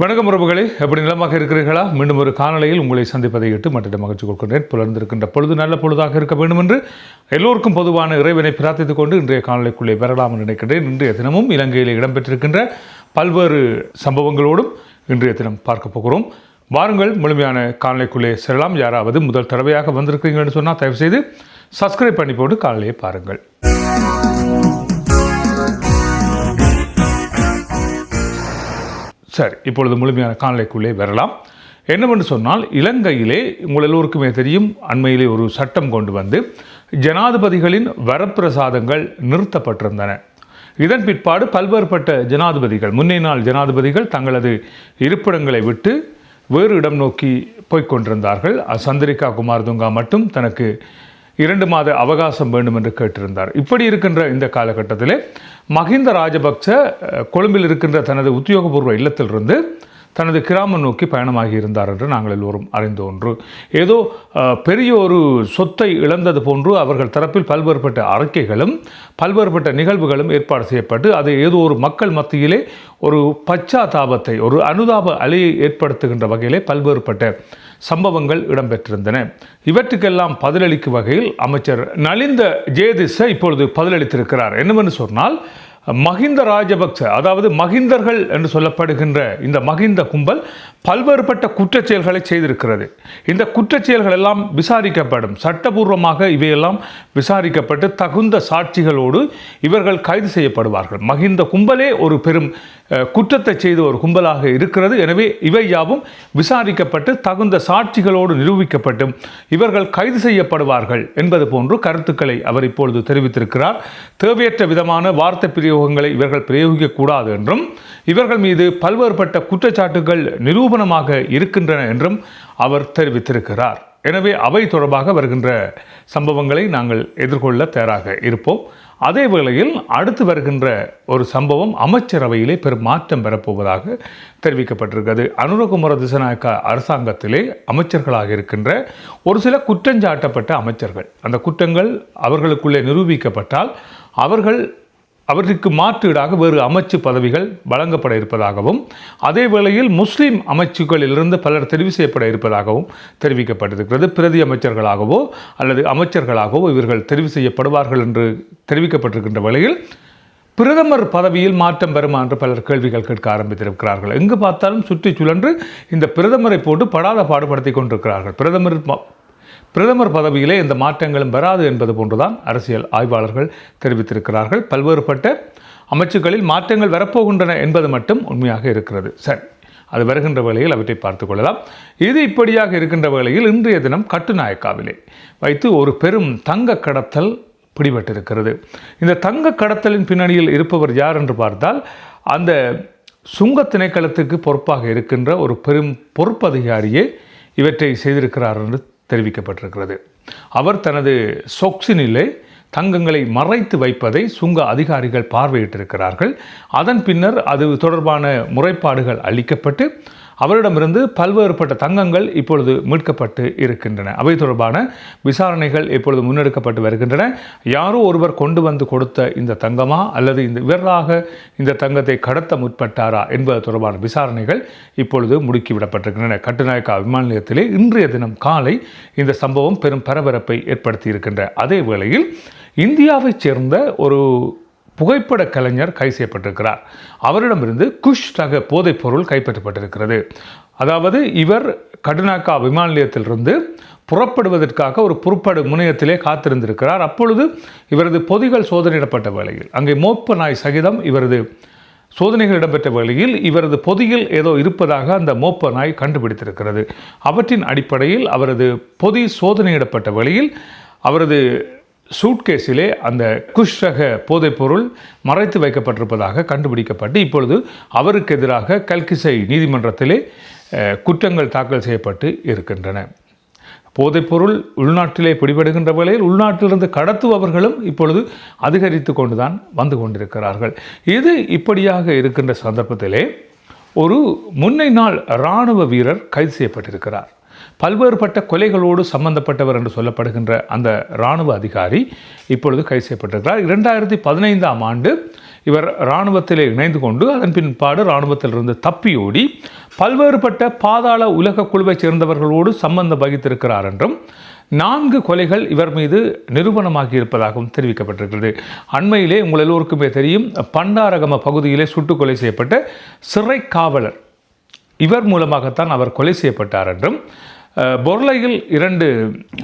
வணக்கம் உறவுகளே. எப்படி நிலமாக இருக்கிறீர்களா? மீண்டும் ஒரு காணொலியில் உங்களை சந்திப்பதை இட்டு மற்ற மகிழ்ச்சி கொள்கின்றேன். புலர்ந்திருக்கின்ற பொழுது நல்ல பொழுதாக இருக்க வேண்டும் என்று எல்லோருக்கும் பொதுவான இறைவனை பிரார்த்தித்துக் கொண்டு இன்றைய காணொலிக்குள்ளே பெறலாம் என்று நினைக்கின்றேன். இன்றைய தினமும் இலங்கையில் இடம்பெற்றிருக்கின்ற பல்வேறு சம்பவங்களோடும் இன்றைய தினம் பார்க்க போகிறோம். வாருங்கள் முழுமையான காணொலிக்குள்ளே செல்லலாம். யாராவது முதல் தடவையாக வந்திருக்கிறீங்கன்னு சொன்னால் தயவு செய்து சப்ஸ்கிரைப் பண்ணி போட்டு காணொலியை பாருங்கள். சரி இப்பொழுது முழுமையான காணொலிக்குள்ளே வரலாம். என்னவென்று சொன்னால் இலங்கையிலே உங்கள் எல்லோருக்குமே தெரியும் அண்மையிலே ஒரு சட்டம் கொண்டு வந்து ஜனாதிபதிகளின் வரப்பிரசாதங்கள் நிறுத்தப்பட்டிருந்தன. இதன் பிற்பாடு பல்வேறுபட்ட ஜனாதிபதிகள் முன்னே நாள் ஜனாதிபதிகள் தங்களது இருப்பிடங்களை விட்டு வேறு இடம் நோக்கி போய்க் கொண்டிருந்தார்கள். சந்திரிகா குமார் துங்கா மட்டும் தனக்கு இரண்டு மாத அவகாசம் வேண்டும் என்று கேட்டிருந்தார். இப்படி இருக்கின்ற இந்த காலகட்டத்திலே மஹிந்த ராஜபக்ச கொழும்பில் இருக்கின்ற தனது உத்தியோகபூர்வ இல்லத்திலிருந்து தனது கிராமம் நோக்கி பயணமாகி இருந்தார் என்று நாங்கள் எல்லோரும் அறிந்த ஒன்று. ஏதோ பெரிய ஒரு சொத்தை இழந்தது போன்று அவர்கள் தரப்பில் பல்வேறுபட்ட அறிக்கைகளும் பல்வேறுபட்ட நிகழ்வுகளும் ஏற்பாடு செய்யப்பட்டு அது ஏதோ ஒரு மக்கள் மத்தியிலே ஒரு பச்சாதாபத்தை ஒரு அனுதாப அலையை ஏற்படுத்துகின்ற வகையிலே பல்வேறுபட்ட சம்பவங்கள் இடம்பெற்றிருந்தன. இவற்றுக்கெல்லாம் பதிலளிக்கும் வகையில் அமைச்சர் நலிந்த ஜேதிச இப்பொழுது பதிலளித்திருக்கிறார். என்னவென்று சொன்னால் மஹிந்த ராஜபக்ச அதாவது மஹிந்தர்கள் என்று சொல்லப்படுகின்ற இந்த மஹிந்த கும்பல் பல்வேறுபட்ட குற்றச்செயல்களை செய்திருக்கிறது. இந்த குற்றச்செயல்கள் எல்லாம் விசாரிக்கப்படும். சட்டபூர்வமாக இவையெல்லாம் விசாரிக்கப்பட்டு தகுந்த சாட்சிகளோடு இவர்கள் கைது செய்யப்படுவார்கள். மஹிந்த கும்பலே ஒரு பெரும் குற்றத்தை செய்த ஒரு கும்பலாக இருக்கிறது. எனவே இவை யாவும் விசாரிக்கப்பட்டு தகுந்த சாட்சிகளோடு நிரூபிக்கப்பட்டும் இவர்கள் கைது செய்யப்படுவார்கள் என்பது போன்று கருத்துக்களை அவர் இப்பொழுது தெரிவித்திருக்கிறார். தேவையற்ற விதமான வார்த்தை பிரிவு பிரயோகங்களை இவர்கள் பிரயோகிக்கக்கூடாது என்றும் இவர்கள் மீது பல்வேறுபட்ட குற்றச்சாட்டுகள் நிரூபணமாக இருக்கின்றன என்றும் அவர் தெரிவித்திருக்கிறார். எனவே அவை தொடர்பாக வருகின்ற சம்பவங்களை நாங்கள் எதிர்கொள்ள தயாராக இருப்போம். அதே வேளையில் அடுத்து வருகின்ற ஒரு சம்பவம் அமைச்சரவையிலே பெரும் மாற்றம் பெறப்போவதாக தெரிவிக்கப்பட்டிருக்கிறது. அனுரகுமார திசநாயக்க அரசாங்கத்திலே அமைச்சர்களாக இருக்கின்ற ஒரு சில குற்றஞ்சாட்டப்பட்ட அமைச்சர்கள். அந்த குற்றங்கள் அவர்களுக்குள்ளே நிரூபிக்கப்பட்டால் அவர்கள் அவற்றுக்கு மாற்றீடாக வேறு அமைச்சு பதவிகள் வழங்கப்பட இருப்பதாகவும் அதே வேளையில் முஸ்லீம் அமைச்சுகளிலிருந்து பலர் தெரிவு செய்யப்பட இருப்பதாகவும் தெரிவிக்கப்பட்டிருக்கிறது. பிரதி அமைச்சர்களாகவோ அல்லது அமைச்சர்களாகவோ இவர்கள் தெரிவு செய்யப்படுவார்கள் என்று தெரிவிக்கப்பட்டிருக்கின்ற வேளையில் பிரதமர் பதவியில் மாற்றம் வருமா என்று பலர் கேள்விகள் கேட்க ஆரம்பித்திருக்கிறார்கள். எங்கு பார்த்தாலும் சுற்றி சுழன்று இந்த பிரதமரை போட்டு படாத பாடுபடுத்தி கொண்டிருக்கிறார்கள். பிரதமர் பிரதமர் பதவியிலே இந்த மாற்றங்களும் வராது என்பது போன்றுதான் அரசியல் ஆய்வாளர்கள் தெரிவித்திருக்கிறார்கள். பல்வேறுபட்ட அமைச்சுகளில் மாற்றங்கள் வரப்போகின்றன என்பது மட்டும் உண்மையாக இருக்கிறது. சரி அது வருகின்ற வேளையில் அவற்றை பார்த்துக் கொள்ளலாம். இது இப்படியாக இருக்கின்ற வேளையில் இன்றைய தினம் கட்டுநாயக்காவிலே வைத்து ஒரு பெரும் தங்க கடத்தல் பிடிபட்டிருக்கிறது. இந்த தங்க கடத்தலின் பின்னணியில் இருப்பவர் யார் என்று பார்த்தால் அந்த சுங்க திணைக்களத்துக்கு பொறுப்பாக இருக்கின்ற ஒரு பெரும் பொறுப்பதிகாரியே இவற்றை செய்திருக்கிறார் என்று தெரிவிக்கப்பட்டிருக்கிறது. அவர் தனது சொக்ஸினிலே தங்கங்களை மறைத்து வைப்பதை சுங்க அதிகாரிகள் பார்வையிட்டிருக்கிறார்கள். அதன் பின்னர் அது தொடர்பான முறைப்பாடுகள் அளிக்கப்பட்டு அவரிடமிருந்து பல்வேறுபட்ட தங்கங்கள் இப்பொழுது மீட்கப்பட்டு இருக்கின்றன. அவை தொடர்பான விசாரணைகள் இப்பொழுது முன்னெடுக்கப்பட்டு வருகின்றன. யாரோ ஒருவர் கொண்டு வந்து கொடுத்த இந்த தங்கமா அல்லது இந்த இவராக இந்த தங்கத்தை கடத்த முற்பட்டாரா என்பது தொடர்பான விசாரணைகள் இப்பொழுது முடுக்கிவிடப்பட்டிருக்கின்றன. கட்டுநாயக்கா விமான நிலையத்திலே இன்றைய தினம் காலை இந்த சம்பவம் பெரும் பரபரப்பை ஏற்படுத்தி இருக்கின்ற அதே வேளையில் இந்தியாவைச் சேர்ந்த ஒரு புகைப்பட கலைஞர் கைது செய்யப்பட்டிருக்கிறார். அவரிடமிருந்து குஷ் ரக போதைப் பொருள் கைப்பற்றப்பட்டிருக்கிறது. அதாவது இவர் கடுனாக்கா விமான நிலையத்திலிருந்து புறப்படுவதற்காக ஒரு புறப்படு முனையத்திலே காத்திருந்திருக்கிறார். அப்பொழுது இவரது பொதிகள் சோதனையிடப்பட்ட வேளையில் அங்கே மோப்ப நாய் சகிதம் இவரது சோதனைகள் இடம்பெற்ற வேளையில் இவரது பொதியில் ஏதோ இருப்பதாக அந்த மோப்ப நாய் கண்டுபிடித்திருக்கிறது. அவற்றின் அடிப்படையில் அவரது பொதி சோதனையிடப்பட்ட வேளையில் அவரது சூட்கேஸிலே அந்த குஷ் ரக போதைப்பொருள் மறைத்து வைக்கப்பட்டிருப்பதாக கண்டுபிடிக்கப்பட்டு இப்பொழுது அவருக்கு எதிராக கல்கிசை நீதிமன்றத்திலே குற்றங்கள் தாக்கல் செய்யப்பட்டு இருக்கின்றன. போதைப்பொருள் உள்நாட்டிலே பிடிபடுகின்ற வேளையில் உள்நாட்டிலிருந்து கடத்துபவர்களும் இப்பொழுது அதிகரித்து கொண்டுதான் வந்து கொண்டிருக்கிறார்கள். இது இப்படியாக இருக்கின்ற சந்தர்ப்பத்திலே ஒரு முன்னை நாள் இராணுவ வீரர் கைது செய்யப்பட்டிருக்கிறார். பல்வேறுபட்ட கொலைகளோடு சம்பந்தப்பட்டவர் என்று சொல்லப்படுகின்ற அந்த இராணுவ அதிகாரி இப்பொழுது கைது செய்யப்பட்டிருக்கிறார். இரண்டாயிரத்தி பதினைந்தாம் ஆண்டு இவர் இராணுவத்திலே இணைந்து கொண்டு அதன் பின்பாடு இராணுவத்திலிருந்து தப்பியோடி பல்வேறுபட்ட பாதாள உலக குழுவைச் சேர்ந்தவர்களோடு சம்பந்தம் வகித்திருக்கிறார் என்றும் நான்கு கொலைகள் இவர் மீது நிரூபணமாகி இருப்பதாகவும் தெரிவிக்கப்பட்டிருக்கிறது. அண்மையிலே உங்கள் எல்லோருக்குமே தெரியும் பண்டாரகம பகுதியிலே சுட்டுக் கொலை செய்யப்பட்ட சிறை காவலர். இவர் மூலமாகத்தான் அவர் கொலை செய்யப்பட்டார் என்றும் பொர்லையில் பொருளையில் இரண்டு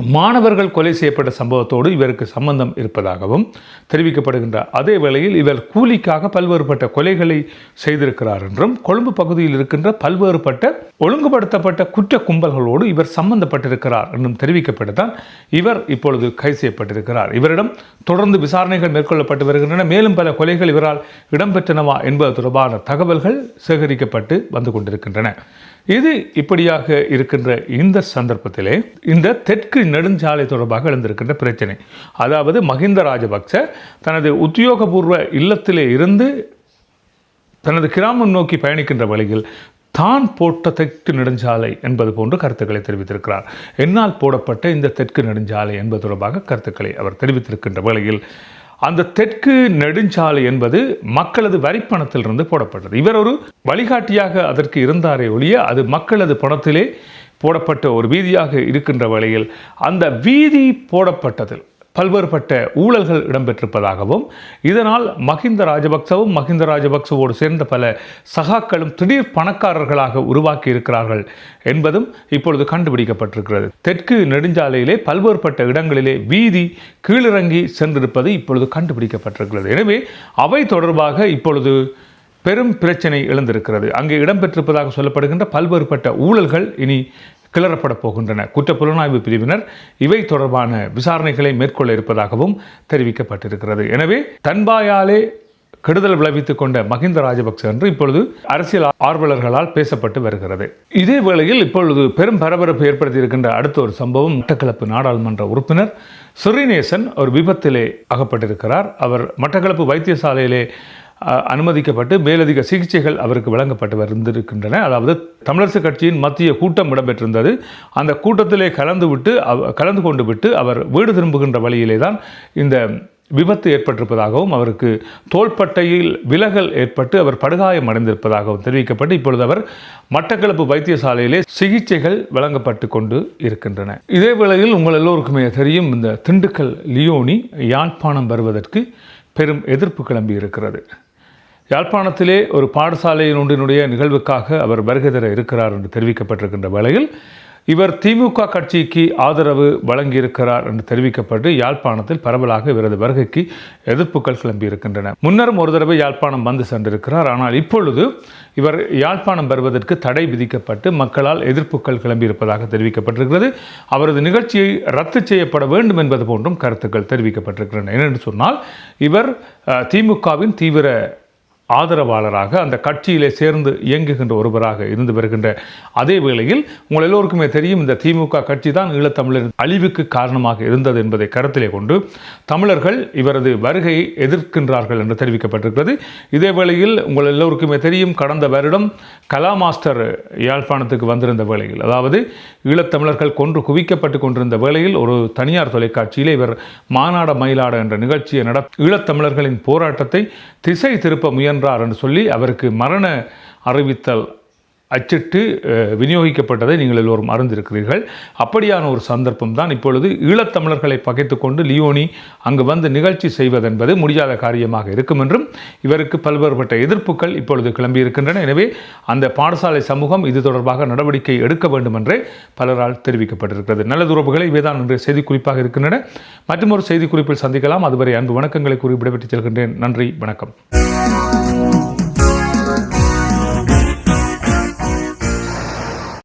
மாணவர்கள் கொலை செய்யப்பட்ட சம்பவத்தோடு இவருக்கு சம்பந்தம் இருப்பதாகவும் தெரிவிக்கப்படுகின்ற அதே வேளையில் இவர் கூலிக்காக பல்வேறுபட்ட கொலைகளை செய்திருக்கிறார் என்றும் கொழும்பு பகுதியில் இருக்கின்ற பல்வேறுபட்ட ஒழுங்குபடுத்தப்பட்ட குற்ற கும்பல்களோடு இவர் சம்பந்தப்பட்டிருக்கிறார் என்றும் தெரிவிக்கப்பட்டுதான் இவர் இப்பொழுது கைது செய்யப்பட்டிருக்கிறார். இவரிடம் தொடர்ந்து விசாரணைகள் மேற்கொள்ளப்பட்டு வருகின்றன. மேலும் பல கொலைகள் இவரால் இடம்பெற்றனவா என்பது தொடர்பான தகவல்கள் சேகரிக்கப்பட்டு வந்து கொண்டிருக்கின்றன. இது இப்படியாக இருக்கின்ற இந்த சந்தர்ப்பத்திலே இந்த தெற்கு நெடுஞ்சாலை தொடர்பாக எழுந்திருக்கின்ற பிரச்சனை. அதாவது மஹிந்த ராஜபக்ச தனது உத்தியோகபூர்வ இல்லத்திலே இருந்து தனது கிராமம் நோக்கி பயணிக்கின்ற வழியில் தான் போட்ட தெற்கு நெடுஞ்சாலை என்பது போன்று கருத்துக்களை தெரிவித்திருக்கிறார். என்னால் போடப்பட்ட இந்த தெற்கு நெடுஞ்சாலை என்பது தொடர்பாக கருத்துக்களை அவர் தெரிவித்திருக்கின்ற வேளையில் அந்த தெற்கு நெடுஞ்சாலை என்பது மக்களது வரிப்பணத்திலிருந்து போடப்பட்டது. இவர் ஒரு வழிகாட்டியாக அதற்கு இருந்தாரே ஒழிய அது மக்களது பணத்திலே போடப்பட்ட ஒரு வீதியாக இருக்கின்ற வழியில் அந்த வீதி போடப்பட்டதில் பல்வேறுபட்ட ஊழல்கள் இடம்பெற்றிருப்பதாகவும் இதனால் மஹிந்த ராஜபக்சவும் மஹிந்த ராஜபக்சவோடு சேர்ந்த பல சகாக்களும் திடீர் பணக்காரர்களாக உருவாக்கி இருக்கிறார்கள் என்பதும் இப்பொழுது கண்டுபிடிக்கப்பட்டிருக்கிறது. தெற்கு நெடுஞ்சாலையிலே பல்வேறுபட்ட இடங்களிலே வீதி கீழிறங்கி சென்றிருப்பது இப்பொழுது கண்டுபிடிக்கப்பட்டிருக்கிறது. எனவே அவை தொடர்பாக இப்பொழுது பெரும் பிரச்சனை எழுந்திருக்கிறது. அங்கே இடம்பெற்றிருப்பதாக சொல்லப்படுகின்ற பல்வேறுபட்ட ஊழல்கள் இனி கிளறப்பட போகின்றன. குற்ற புலனாய்வு பிரிவினர் இவை தொடர்பான விசாரணைகளை மேற்கொள்ள இருப்பதாகவும் தெரிவிக்கப்பட்டிருக்கிறது. எனவே தன்பாயாலே கெடுதல் விளைவித்துக் கொண்ட மஹிந்த ராஜபக்ச என்று இப்பொழுது அரசியல் ஆர்வலர்களால் பேசப்பட்டு வருகிறது. இதே வேளையில் இப்பொழுது பெரும் பரபரப்பு ஏற்படுத்தி இருக்கின்ற அடுத்த ஒரு சம்பவம் மட்டக்களப்பு நாடாளுமன்ற உறுப்பினர் சுரீநேசன் ஒரு விபத்திலே அகப்பட்டிருக்கிறார். அவர் மட்டக்களப்பு வைத்தியசாலையிலே அனுமதிக்கப்பட்டு மேலதிக சிகிச்சைகள் அவருக்கு வழங்கப்பட்டு வந்திருக்கின்றன. அதாவது தமிழரசு கட்சியின் மத்திய கூட்டம் இடம்பெற்றிருந்தது. அந்த கூட்டத்திலே கலந்து விட்டு அவ- கலந்து கொண்டு விட்டு அவர் வீடு திரும்புகின்ற வழியிலே தான் இந்த விபத்து ஏற்பட்டிருப்பதாகவும் அவருக்கு தோள்பட்டையில் விலகல் ஏற்பட்டு அவர் படுகாயம் அடைந்திருப்பதாகவும் தெரிவிக்கப்பட்டு இப்பொழுது அவர் மட்டக்களப்பு வைத்தியசாலையிலே சிகிச்சைகள் வழங்கப்பட்டு கொண்டு இருக்கின்றன. இதே வேளையில் உங்கள் எல்லோருக்குமே தெரியும் இந்த திண்டுக்கல் லியோனி யாழ்ப்பாணம் வருவதற்கு பெரும் எதிர்ப்பு கிளம்பி இருக்கிறது யாழ்ப்பாணத்திலே ஒரு பாடசாலையின் ஒன்றினுடைய நிகழ்வுக்காக அவர் வருகை தர இருக்கிறார் என்று தெரிவிக்கப்பட்டிருக்கின்ற வேளையில் இவர் திமுக கட்சிக்கு ஆதரவு வழங்கியிருக்கிறார் என்று தெரிவிக்கப்பட்டு யாழ்ப்பாணத்தில் பரவலாக இவரது வருகைக்கு எதிர்ப்புகள் கிளம்பியிருக்கின்றன. முன்னரும் ஒரு தடவை யாழ்ப்பாணம் வந்து சென்றிருக்கிறார். ஆனால் இப்பொழுது இவர் யாழ்ப்பாணம் வருவதற்கு தடை விதிக்கப்பட்டு மக்களால் எதிர்ப்புகள் கிளம்பியிருப்பதாக தெரிவிக்கப்பட்டிருக்கிறது. அவரது நிகழ்ச்சியை ரத்து செய்யப்பட வேண்டும் என்பது போன்றும் கருத்துக்கள் தெரிவிக்கப்பட்டிருக்கின்றன. ஏனென்று சொன்னால் இவர் திமுகவின் தீவிர ஆதரவாளராக அந்த கட்சியிலே சேர்ந்து இயங்குகின்ற ஒருவராக இருந்து வருகின்ற அதே வேளையில் உங்கள் எல்லோருக்குமே தெரியும் இந்த திமுக கட்சி தான் ஈழத்தமிழர் அழிவுக்கு காரணமாக இருந்தது என்பதை கருத்திலே கொண்டு தமிழர்கள் இவரது வருகையை எதிர்க்கின்றார்கள் என்று தெரிவிக்கப்பட்டிருக்கிறது. இதே வேளையில் உங்கள் எல்லோருக்குமே தெரியும் கடந்த வருடம் கலா மாஸ்டர் யாழ்ப்பாணத்துக்கு வந்திருந்த வேளையில் அதாவது ஈழத்தமிழர்கள் கொன்று குவிக்கப்பட்டு கொண்டிருந்த வேளையில் ஒரு தனியார் தொலைக்காட்சியில் இவர் மாநாட மயிலாட என்ற நிகழ்ச்சியை நட ஈழத்தமிழர்களின் போராட்டத்தை திசை திருப்ப முயன்றார் என்று சொல்லி அவருக்கு மரண அறிவித்தல் அச்சிட்டு விநியோகிக்கப்பட்டதை நீங்கள் எல்லோரும் அறிந்திருக்கிறீர்கள். அப்படியான ஒரு சந்தர்ப்பம் தான் இப்பொழுது ஈழத்தமிழர்களை பகைத்து கொண்டு லியோனி அங்கு வந்து நிகழ்ச்சி செய்வதென்பது முடியாத காரியமாக இருக்கும் என்றும் இவருக்கு பல்வேறுபட்ட எதிர்ப்புகள் இப்பொழுது கிளம்பியிருக்கின்றன எனவே அந்த பாடசாலை சமூகம் இது தொடர்பாக நடவடிக்கை எடுக்க வேண்டும் என்றே பலரால் தெரிவிக்கப்பட்டிருக்கிறது. நல்ல துறவுகளை இவைதான் இன்றைய செய்திக்குறிப்பாக இருக்கின்றன. மற்றும் ஒரு செய்திக்குறிப்பில் சந்திக்கலாம். அதுவரை அன்பு வணக்கங்களை கூறி விடைபெற்றுச் செல்கின்றேன். நன்றி வணக்கம். 啊。